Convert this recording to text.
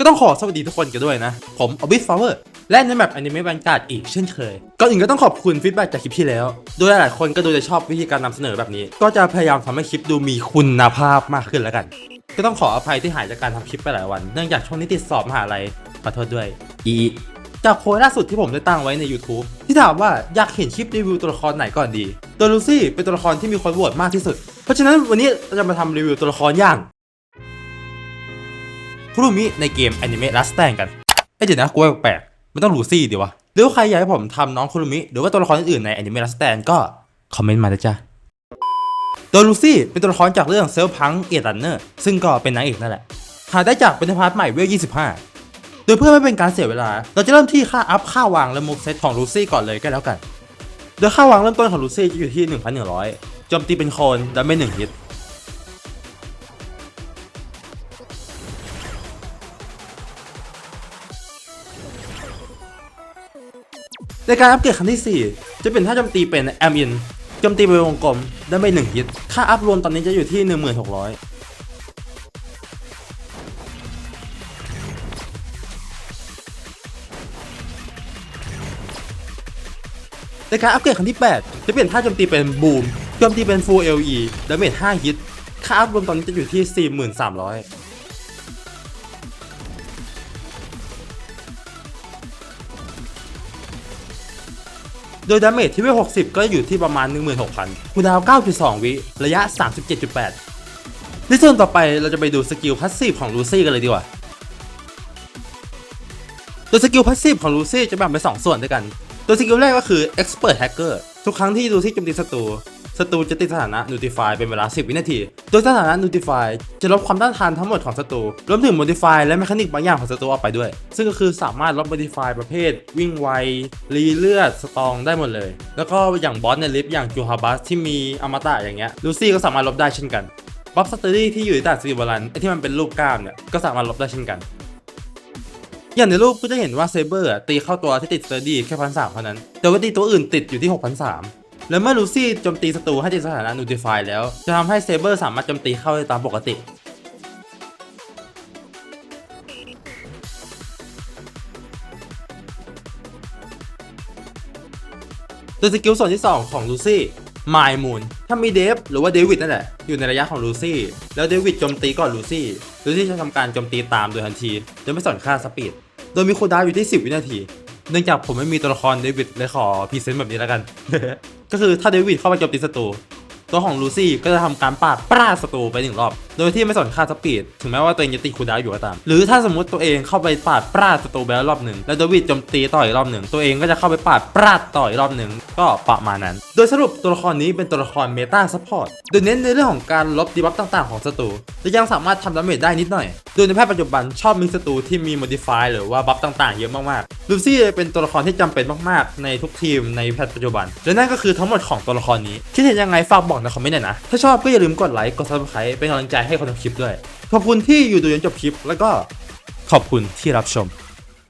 ก็ต้องขอสวัสดีทุกคนกันด้วยนะ ผมอบิสฟลเวอร์และในแมปอนิเมะแวนการ์ดอีกเช่นเคย ก่อนอื่นก็ต้องขอบคุณฟีดแบ็จากคลิปที่แล้ว โดยหลายคนก็ดูจะชอบวิธีการนำเสนอแบบนี้ ก็จะพยายามทำให้คลิปดูมีคุณภาพมากขึ้นแล้วกัน ก็ต้องขออภัยที่หายจากการทำคลิปไปหลายวัน เนื่องจากช่วงนี้ติดสอบมหาลัยขอโทษด้วย อีจากโพสล่าสุดที่ผมได้ตั้งไว้ใน YouTube ที่ถามว่าอยากเห็นคลิปรีวิวตัวละครไหนก่อนดี ตัวลูซี่เป็นตัวละครที่มีคนโหวตมากที่สุด เพราะฉะนั้นวันนี้เราจะมาทำรีวิวตัวละครอย่าง คุรุมิในเกม Anime Last Stand กันไอ้เดี๋ยวนะกูแปลกๆไม่ต้องลูซี่ดีวะหรือว่าใครอยากให้ผมทำน้องคุรุมิหรือว่าตัวละครอื่นใน Anime Last Stand ก็คอมเมนต์มาเลยจ้ะโดยลูซี่เป็นตัวละครจากเรื่องเซลพังเอตันเนอร์ซึ่งก็เป็นนางเอกนั่นแหละหาได้จากเป็นพาร์ทใหม่เวล25 โดยเพื่อไม่เป็นการเสียเวลา เราจะเริ่มที่ค่าอัพค่าวางและมูฟเซตของลูซี่ก่อนเลยก็แล้วกัน โดยค่าวางเริ่มต้นของลูซี่จะอยู่ที่ 1,100โจมตีเป็นโคนและไม่หนึ่งฮิต ในการอัปเกรดครั้งที่ 4 จะเป็นท่าโจมตีเป็นแอมอินโจมตีเป็นวงกลมได้ไม่หนึ่งฮิต ค่าอัพรวมตอนนี้จะอยู่ที่ 1600ในการอัปเกรดครั้งที่ 8 จะเปลี่ยนท่าโจมตีเป็นบูมโจมตีเป็น Full LE ดาเมจ5ฮิต ค่าอัพรวมตอนนี้จะอยู่ที่ 4300 โดยดาเมจที่เวล60 ก็อยู่ที่ประมาณ 16,000คูลดาว 9.2 วิระยะ 37.8 ในส่วนต่อไปเราจะไปดูสกิลพัสซีฟของลูซี่กันเลยดีกว่าโดยสกิลพัสซีฟของลูซี่จะแบ่งเป็น2ส่วนด้วยกันโดยสกิลแรกก็คือ Expert Hacker ทุกครั้งที่ลูซี่โจมตีศัตรู ศัตรูจะติดสถานะ Notify เป็นเวลา 10 วินาที โดยสถานะ Notify จะลบความต้านทานทั้งหมดของศัตรู รวมถึง Modify และเมคานิกบางอย่างของศัตรูออกไปด้วย ซึ่งก็คือสามารถลบ Modify ประเภท วิ่งไว รีเลือด สตองได้หมดเลย แล้วก็อย่างบอสในลิฟต์อย่างจูฮาบัสที่มีอมตะอย่างเงี้ย ลูซี่ก็สามารถลบได้เช่นกันบัฟสเตอรี่ที่อยู่ในด่านซีบอลันไอที่มันเป็นรูปกล้ามเนี่ย ก็สามารถลบได้เช่นกัน อย่างในรูปก็จะเห็นว่าเซเบอร์ตีเข้าตัวที่ติดสเตอร์ดี้แค่พันสามเท่านั้น แต่ว่าตีตัวอื่นติดอยู่ที่หกพันสาม แล้วเมื่อลูซี่โจมตีศัตรูให้ติดสถานะนูติฟายแล้ว จะทำให้เซเบอร์สามารถโจมตีเข้าได้ตามปกติ โดยสกิลส่วนที่ 2 ของลูซี่มายมูนถ้ามีเดฟหรือว่าเดวิดนั่นแหละ อยู่ในระยะของลูซี่ แล้วเดวิดโจมตีก่อนลูซี่ ลูซี่จะทำการโจมตีตามโดยทันที โดยไม่สนค่าสปีด โดยมีคูดาวอยู่ที่ 10 วินาที เนื่องจากผมไม่มีตัวละครเดวิดเลยขอพรีเซนต์แบบนี้แล้วกัน ก็คือถ้าเดวิดเข้าไปโจมตีศัตรู ตัวของลูซี่ก็จะทำการปาดปราศัตรูไปหนึ่งรอบ โดยที่ไม่สนค่าสปีด ถึงแม้ว่าตัวเองจะติดคูดาวอยู่ก็ตาม หรือถ้าสมมติตัวเองเข้าไปปาดปราศัตรูไปแล้วรอบหนึ่งแล้วเดวิดโจมตีต่ออีกรอบหนึ่งตัวเองก็จะเข้าไปปาดปราดต่ออีกรอบหนึ่งก็ประมาณนั้น โดยสรุปตัวละครนี้เป็นตัวละครเมตาซัพพอร์ตโดยเน้นในเรื่องของการลบดีบัฟต่างๆของศัตรูและยังสามารถทำดาเมจได้นิดหน่อย โดยในแพทย์ปัจจุบันชอบมีศัตรูที่มี modify หรือว่าบัฟต่างๆเยอะมากๆลูซี่เป็นตัวละครที่จำเป็นมากๆ ในทุกทีมในแพทย์ปัจจุบันและนั่นก็คือทั้งหมดของตัวละครนี้คิดเห็นยังไงฝากบอกในคอมเมนต์หน่อยนะ ถ้าชอบก็อย่าลืมกดไลค์ กด subscribe เป็นกำลังใจให้คนทำคลิปด้วย ขอบคุณที่อยู่ดูจนจบคลิป แล้วก็ขอบคุณที่รับชม